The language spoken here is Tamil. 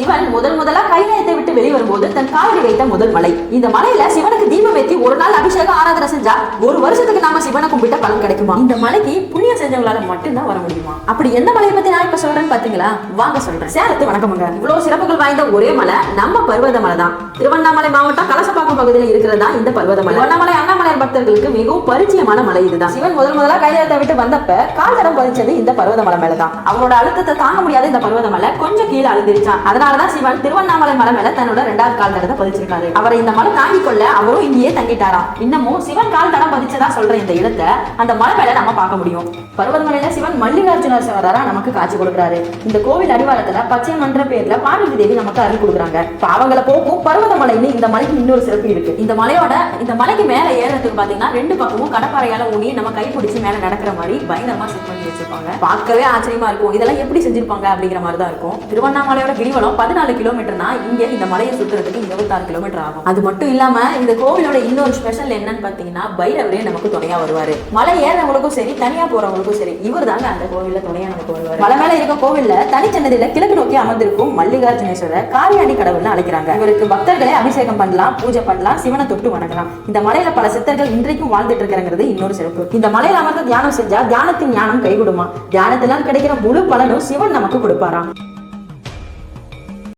சிவன் முதல் முதலா கைலாயத்தை விட்டு வெளிவரும்போது தன் காலடி வைத்த முதல் மலை. இந்த மலையில சிவனுக்கு தீபம் ஏத்தி ஒரு நாள் அபிஷேகம் ஆராதனை செஞ்சா ஒரு வருஷத்துக்கு நாம சிவனை கும்பிட்ட பலன் கிடைக்குமா? இந்த மலைக்கு புண்ணியம் செஞ்சவங்களால மட்டும்தான் வர முடியுமா? அப்படி எந்த மலையை பத்தி நான் இப்ப சொல்றேன்னு பாத்தீங்களா? வாங்க சொல்றேன். சேலத்து வணக்கமுங்க. இவ்வளவு சிறப்புகள் வாய்ந்த ஒரே மலை நம்ம பர்வத மலை தான் திருவண்ணாமலை மாவட்டம் கலசப்பாக்கம் பகுதியில் இருக்கிறதா இந்த பர்வத மலை அண்ணாமலையார் பக்தர்களுக்கு மிகவும் பரிச்சயமான மலை இதுதான். சிவன் முதல் முதலா கைலாயத்தை விட்டு வந்தப்ப கால் தடம் பதிச்சது இந்த பர்வத மலை மேலதான். அவரோட அழுத்தத்தை தாங்க முடியாத இந்த பர்வத மலை கொஞ்சம் கீழே அழுந்திருச்சான் அதனாலதான் சிவன் திருவண்ணாமலை மலை மேல தன்னோட ரெண்டாவது கால் தடத்தை பதிச்சிருக்காரு. அவரை இந்த மலை தாங்கி கொள்ள அவரும் இங்கேயே தங்கிட்டாராம். இன்னமும் சிவன் கால் தடம் பதிச்சதா சொல்ற இந்த இடத்தை அந்த மலை மேல நம்ம பார்க்க முடியும். பருவதமலையில சிவன் மல்லிகார்ஜுனர் சிவராரா நமக்கு காட்சி கொடுக்குறாரு. இந்த கோவில் அடிவாரத்துல பச்சை மன்ற பேர்ல பார்வதி தேவி நமக்கு அருள் கொடுக்குறாங்க. பாவங்களை போக்கும் பருவதமலைன்னு இந்த மலைக்கு இன்னொரு சிறப்பு இருக்கு. இந்த மலையோட இந்த மலைக்கு மேல ஏறதுக்கு பாத்தீங்கன்னா ரெண்டு பக்கமும் கடப்பாறையால ஊனி நம்ம கை பிடிச்சி மேல நடக்கிற மாதிரி பயங்கரமா செட் பண்ணி வச்சிருப்பாங்க. பார்க்கவே ஆச்சரியமா இருக்கும். இதெல்லாம் எப்படி செஞ்சிருப்பாங்க அப்படிங்கிற மாதிரி தான் இருக்கும். திருவண்ணாமலையோட கிரிவலம் பதினாலு கிலோமீட்டர்னா இங்க இந்த மலையை சுத்துறதுக்கு இருபத்தாறு கிலோமீட்டர் ஆகும். அது மட்டும் இல்லாம இந்த கோவிலோட இன்னொரு ஸ்பெஷல் என்னன்னு பாத்தீங்கன்னா பைரவரே நமக்கு துணையா வருவாரு. மலை ஏறவங்களுக்கும் சரி தனியா போறவங்களுக்கும் சரி இவர் தாங்க அந்த கோவில்ல துணையா நமக்கு வருவாரு. மலை மேல இருக்க கோவில்ல தனிச்சன்னதியில கிழக்கு நோக்கி அமர்ந்திருக்கும் மல்லிகார்ஜுனேஸ்வரர் காரியாண்டி கடவுள்னு அழைக்கிறாங்க. இவருக்கு பக்தர்களை அபிஷேகம் பண்ணலாம் பூஜை பண்ணலாம் சிவனை தொட்டு வணங்கலாம். இந்த மலையில பல சித்தர்கள் இன்றைக்கும் வாழ்ந்துட்டு இருக்கிறங்கிறது இன்னொரு சிறப்பு. இந்த மலையில அமர்ந்து தியானம் செஞ்சா தியானத்தின் ஞானம் கைகூடுமா? தியானத்தினால் கிடைக்கிற முழு பலனும் சிவன் நமக்கு கொடுப்பாராம்.